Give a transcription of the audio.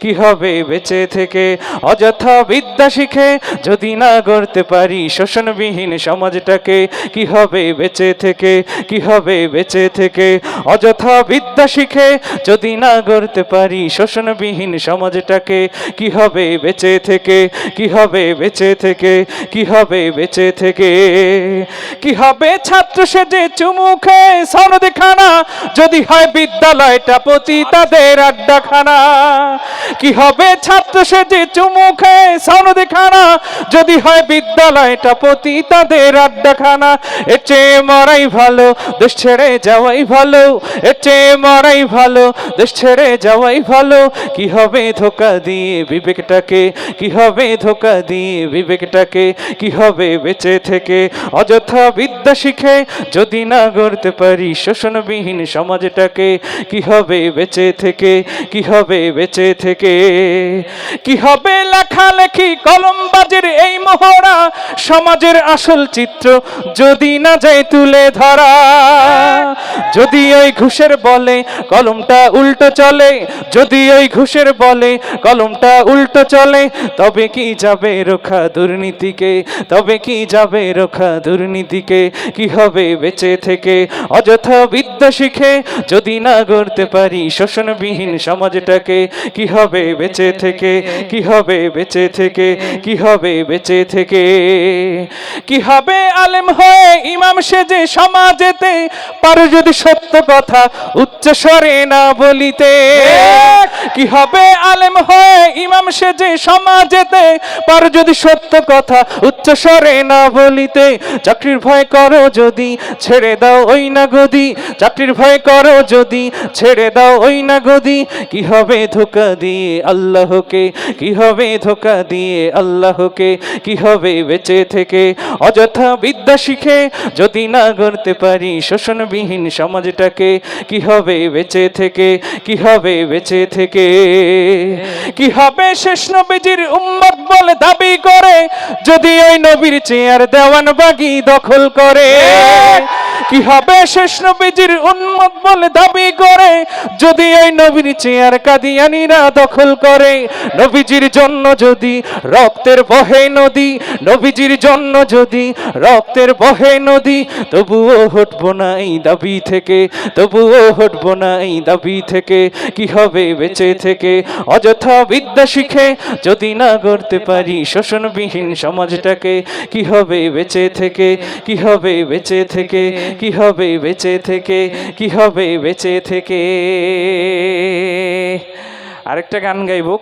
কি হবে বেঁচে থেকে? অযথা বিদ্যা শিখে যদি না গড়তে পারি শোষণবিহীন সমাজটাকে, কি হবে বেঁচে থেকে? কি হবে বেঁচে থেকে? অযথা বিদ্যা শিখে যদি না গড়তে পারি শোষণবিহীন সমাজটাকে, কি হবে বেঁচে থেকে? কি হবে বেঁচে থেকে? কি হবে বেঁচে থেকে? কি হবে ছাত্র সেজে চুমুখে সনদ খানা যদি হয় বিদ্যালয়টা পতি তাদের আড্ডাখানা। কি হবে ছাত্র সেজে চুমুখে সনদ খানা যদি হয় বিদ্যালয়টা পতি তাদের আড্ডাখানা। এর চেয়ে মরাই ভালো, দেশ ছেড়ে যাওয়াই ভালো। এর চেয়ে মরাই ভালো, দেশ ছেড়ে যাওয়াই ভালো। কি হবে ধোকা দিয়ে বিবেকটাকে? কি হবে ধোকা দিয়ে বিবেকটাকে? কি হবে বেঁচে থেকে? অযথা বিদ্যা শিখে যদি না গড়তে পারি শোষণবিহীন সমাজটাকে, কি হবে বেঁচে থেকে? কি হবে বেঁচে থেকে? কি হবে লেখালেখি কলমবাজের এই মোহরা সমাজের আসল চিত্র। যদি না যায় তুলে ধরা, যদি ওই ঘুষের বলে কলমটা উল্টো চলে, যদি ওই ঘুষের বলে কলমটা উল্টো চলে, তবে কি যাবে রোখা দুর্নীতিকে? তবে কি যাবে রোখা দুর্নীতিকে? কি হবে বেঁচে থেকে? অযথা বিদ্যা শিখে যদি না গড়তে পারি শোষণবিহীন সমাজটাকে, কি হবে বেঁচে থেকে? কি হবে বেঁচে থেকে? কি হবে বেঁচে থেকে? কি হবে আলেম হয়ে ইমাম সেজে সমাজেতে? পারো যদি সত্য কথা উচ্চস্বরে না বলিতে। কি হবে আলেম হয়ে ইমাম সেজে সমাজেতে? পারো যদি সত্য কথা উচ্চ স্বরে না বলিতে, চাকরির ভয় করো যদি, ছেড়ে দাও ওই না গদি চাকরির ভয় করো যদি, ছেড়ে দাও ওই না গদি কি হবে ধোকা দিয়ে আল্লাহকে? কি হবে ধোকা দিয়ে আল্লাহকে? কি হবে বেঁচে থেকে? অযথা বিদ্যা শিখে যদি না গড়তে পারি শোষণবিহীন সমাজটাকে, কি হবে বেঁচে থেকে? কি হবে বেঁচে থেকে? কি? হবে শেষ নবীজির উম্মত বলে দাবি করে? যদি ওই নবীর চেয়ার দেওয়ান বাগি দখল করে কি হবে শেষ নবীজির উন্মত বলে দাবি করে? যদি এই নবীর চেয়ার কাদিয়ানিরা দখল করে, নবীজির জন্য যদি রক্তের বহে নদী, নবীজির জন্য যদি রক্তের বহে নদী, তবুও হটবো না এই দাবি থেকে, তবুও হটবো না এই দাবি থেকে, কি হবে বেঁচে থেকে? অযথা বিদ্যা শিখে যদি না গড়তে পারি শোষণবিহীন সমাজটাকে, কি হবে বেঁচে থেকে, কি হবে বেঁচে থেকে? কি হবে বেঁচে থেকে? কি হবে বেঁচে থেকে? আরেকটা গান গাইবো।